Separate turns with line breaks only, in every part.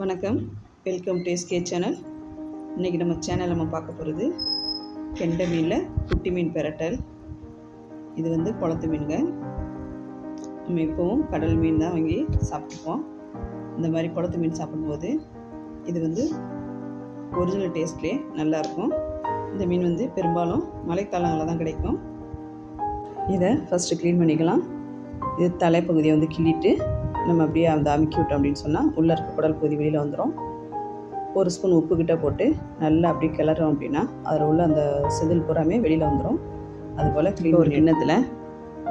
வணக்கம். Welcome to SK channel இன்றைக்கி நம்ம சேனல் நம்ம பார்க்க போகிறது கெண்டை மீனில் குட்டி மீன் பெரட்டல். இது வந்து குளத்து மீனுங்க. நம்ம எப்போவும் கடல் மீன் தான் வாங்கி சாப்பிட்டுப்போம். இந்த மாதிரி குளத்து மீன் சாப்பிடும்போது இது வந்து ஒரிஜினல் டேஸ்ட்லேயே நல்லாயிருக்கும் இந்த மீன் வந்து பெரும்பாலும் மழைக்காலங்களில் தான் கிடைக்கும். இதை ஃபஸ்ட்டு க்ளீன் பண்ணிக்கலாம். இது தலைப்பகுதியை வந்து கிள்ளிட்டு நம்ம அப்படியே அந்த அமுக்கி விட்டோம் அப்படின்னு சொன்னால் உள்ளே இருக்க குடல் பகுதி வெளியில் வந்துடும் ஒரு ஸ்பூன் உப்பு கிட்ட போட்டு நல்லா அப்படியே கிளறோம் அப்படின்னா அதில் உள்ள அந்த செதில் பூராமே வெளியில் வந்துடும் அதுபோல் க்ளீன் ஒரு கிண்ணத்தில்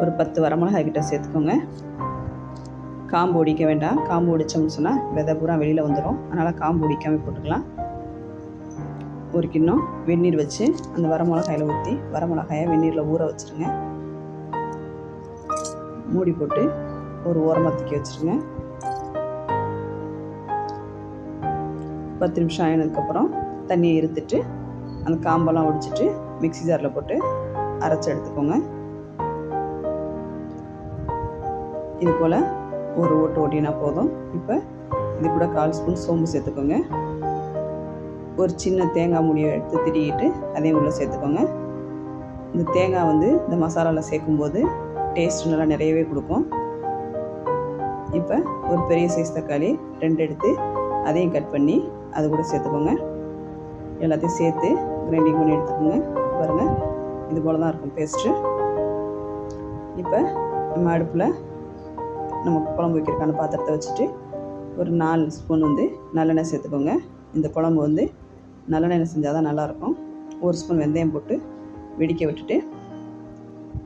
ஒரு பத்து வரமிளகாய் கிட்ட சேர்த்துக்கோங்க. காம்பு ஒடிக்க வேண்டாம். காம்பு ஒடிச்சோம்னு சொன்னால் விதை பூரா வெளியில் வந்துடும் அதனால் காம்பு ஒடிக்காமல் போட்டுக்கலாம். ஒரு கிண்ணம் வெந்நீர் வச்சு அந்த வரமிளகாயில் ஊற்றி வரமிளகாயை வெந்நீரில் ஊற வச்சுருங்க. மூடி போட்டு ஒரு ஓரமாக தூக்கி வச்சுருங்க. பத்து நிமிஷம் ஆயினதுக்கப்புறம் தண்ணியை இருத்துட்டு அந்த காம்பெல்லாம் ஒடிச்சிட்டு மிக்ஸி ஜாரில் போட்டு அரைச்சி எடுத்துக்கோங்க. இது போல் ஒரு ஓட்டு ஓட்டினா போதும். இப்போ இது கூட கால் ஸ்பூன் சோம்பு சேர்த்துக்கோங்க. ஒரு சின்ன தேங்காய் முடியை எடுத்து திரிக்கிட்டு அதையும் உள்ளே சேர்த்துக்கோங்க. இந்த தேங்காய் வந்து இந்த மசாலாவில் சேர்க்கும்போது டேஸ்ட் நல்லா நிறையவே கொடுக்கும். இப்போ ஒரு பெரிய சைஸ் தக்காளி ரெண்டு எடுத்து அதையும் கட் பண்ணி அது கூட சேர்த்துக்கோங்க. எல்லாத்தையும் சேர்த்து கிரைண்டிங் பண்ணி எடுத்துக்கோங்க. பாருங்கள் இது போல் தான் இருக்கும் பேஸ்ட்டு இப்போ நம்ம அடுப்பில் நம்ம குழம்பு வைக்கிறக்கான பாத்திரத்தை வச்சுட்டு ஒரு நாலு ஸ்பூன் வந்து நல்லெண்ணெய் சேர்த்துக்கோங்க. இந்த குழம்பு வந்து நல்லெண்ணெய் செஞ்சால் தான் நல்லாயிருக்கும். ஒரு ஸ்பூன் வெந்தயம் போட்டு வெடிக்க விட்டுட்டு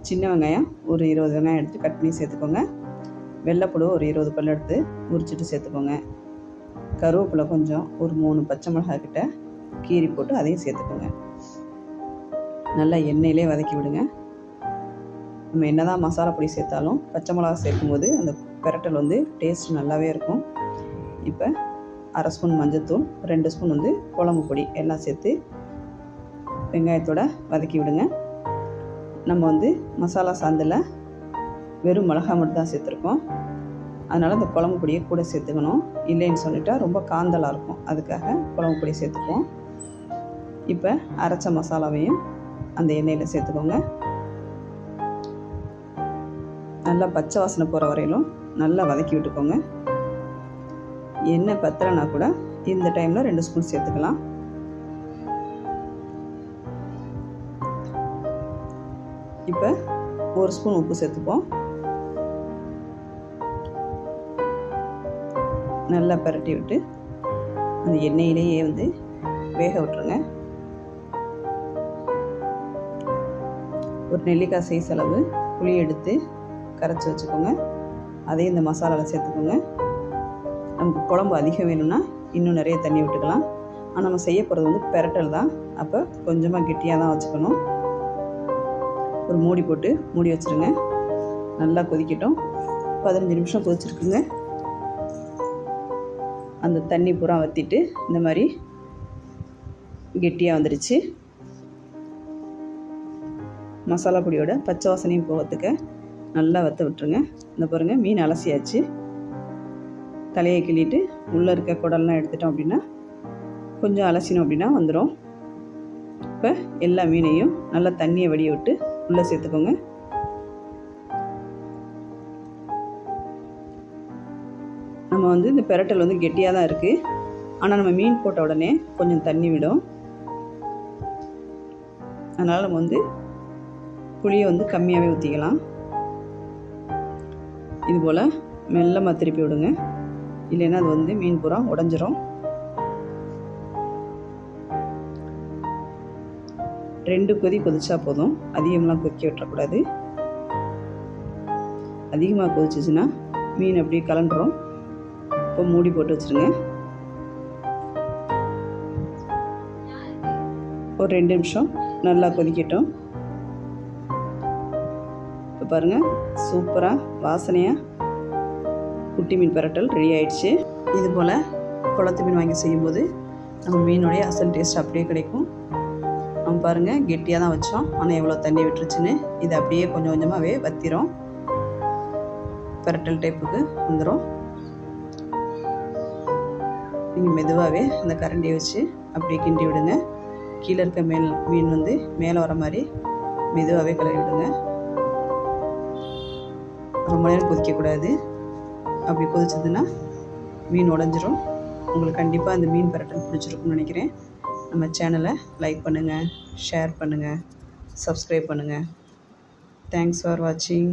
சின்ன வெங்காயம் ஒரு இருபது வெங்காயம் எடுத்து கட் பண்ணி சேர்த்துக்கோங்க. வெள்ளைப்புழு ஒரு இருபது பல் எடுத்து உரிச்சிட்டு சேர்த்துக்கோங்க. கருவேப்பிலை கொஞ்சம் ஒரு மூணு பச்சை மிளகாய் கிட்ட கீரி போட்டு அதையும் சேர்த்துக்கோங்க. நல்லா எண்ணெயிலே வதக்கி விடுங்க. நம்ம என்ன தான் மசாலா பொடி சேர்த்தாலும் பச்சை மிளகா சேர்க்கும்போது அந்த பெரட்டல் வந்து டேஸ்ட் நல்லாவே இருக்கும். இப்போ அரை ஸ்பூன் மஞ்சத்தூள் ரெண்டு ஸ்பூன் வந்து குழம்பு பொடி எல்லாம் சேர்த்து வெங்காயத்தோட வதக்கி விடுங்க. நம்ம வந்து மசாலா சாந்தில் வெறும் மிளகா மட்டும் தான் சேர்த்துருக்கோம். அதனால் அந்த குழம்பு பொடியை கூட சேர்த்துக்கணும். இல்லைன்னு சொல்லிட்டா ரொம்ப காந்தலாக இருக்கும். அதுக்காக குழம்பு பொடி சேர்த்துக்குவோம் இப்போ அரைச்ச மசாலாவையும் அந்த எண்ணெயில் சேர்த்துக்கோங்க. நல்லா பச்சை வாசனை போகிற வரையிலும் நல்லா வதக்கி விட்டுக்கோங்க. எண்ணெய் பத்தலைனா கூட இந்த டைமில் ரெண்டு ஸ்பூன் சேர்த்துக்கலாம். இப்போ ஒரு ஸ்பூன் உப்பு சேர்த்துப்போம். நல்லா பரட்டி விட்டு அந்த எண்ணெயிலேயே வந்து வேக விட்டுருங்க. ஒரு நெல்லிக்காய் சைஸ் அளவு புளி எடுத்து கரைச்சி வச்சுக்கோங்க. அதையும் இந்த மசாலாவில் சேர்த்துக்கோங்க. நமக்கு குழம்பு அதிகம் வேணும்னா இன்னும் நிறைய தண்ணி விட்டுக்கலாம். ஆனால் நம்ம செய்ய போகிறது வந்து பெரட்டல் தான். அப்போ கொஞ்சமாக கெட்டியாக தான் வச்சுக்கணும். ஒரு மூடி போட்டு மூடி வச்சுருங்க. நல்லா கொதிக்கட்டும். பதினஞ்சு நிமிஷம் கொதிச்சிருக்குங்க. அந்த தண்ணி பூரா வற்றிட்டு இந்த மாதிரி கெட்டியாக வந்துடுச்சு மசாலா பொடியோட பச்சை வாசனையும் போகிறதுக்கு நல்லா வற்ற விட்டுருங்க. இந்த பாருங்கள் மீன் அலசியாச்சு. தலையை கிள்ளிட்டு உள்ளே இருக்க குடல்லாம் எடுத்துட்டோம் அப்படின்னா கொஞ்சம் அலசினோம் அப்படின்னா வந்துடும் இப்போ எல்லா மீனையும் நல்லா தண்ணியை வடிய விட்டு உள்ளே சேர்த்துக்கோங்க. நம்ம வந்து இந்த பெரட்டல் வந்து கெட்டியாக தான் இருக்குது ஆனால் நம்ம மீன் போட்ட உடனே கொஞ்சம் தண்ணி விடும். அதனால் நம்ம வந்து புளியை வந்து கம்மியாகவே ஊற்றிக்கலாம் இது போல் மெல்லமாக திருப்பி விடுங்க. இல்லைன்னா அது வந்து மீன் பூரா உடஞ்சிரும். ரெண்டு கொதி கொதிச்சா போதும். அதிகம்லாம் கொதிக்க விட்டுறக்கூடாது. அதிகமாக கொதிச்சிச்சுன்னா மீன் அப்படியே கலண்டுரும். இப்போ மூடி போட்டு வச்சுருங்க. ஒரு ரெண்டு நிமிஷம் நல்லா கொதிக்கட்டும். இப்போ பாருங்கள் சூப்பராக வாசனையாக குட்டி மீன் பரட்டல் ரெடி ஆயிடுச்சு. இது போல் குளத்து மீன் வாங்கி செய்யும்போது நம்ம மீனுடைய அசல் டேஸ்ட் அப்படியே கிடைக்கும். நம்ம பாருங்கள் கெட்டியாக தான் வச்சோம். ஆனால் எவ்வளோ தண்ணி விட்டுருச்சுன்னு இது அப்படியே கொஞ்சம் கொஞ்சமாகவே வத்திரும். பெரட்டல் டைப்புக்கு வந்துடும் நீங்கள் மெதுவாகவே அந்த கரண்டியை வச்சு அப்படியே கிண்டி விடுங்க. கீழே இருக்க மேல் மீன் வந்து மேலே வர மாதிரி மெதுவாகவே கிளறி விடுங்க. ரொம்ப நேரம் கொதிக்கக்கூடாது. அப்படி கொதிச்சதுன்னா மீன் உடஞ்சிரும். உங்களுக்கு கண்டிப்பாக அந்த மீன் பரட்டல் பிடிச்சிருக்கும்னு நினைக்கிறேன். நம்ம சேனலை லைக் பண்ணுங்கள் ஷேர் பண்ணுங்கள் சப்ஸ்கிரைப் பண்ணுங்கள் தேங்க்ஸ் ஃபார் வாட்சிங்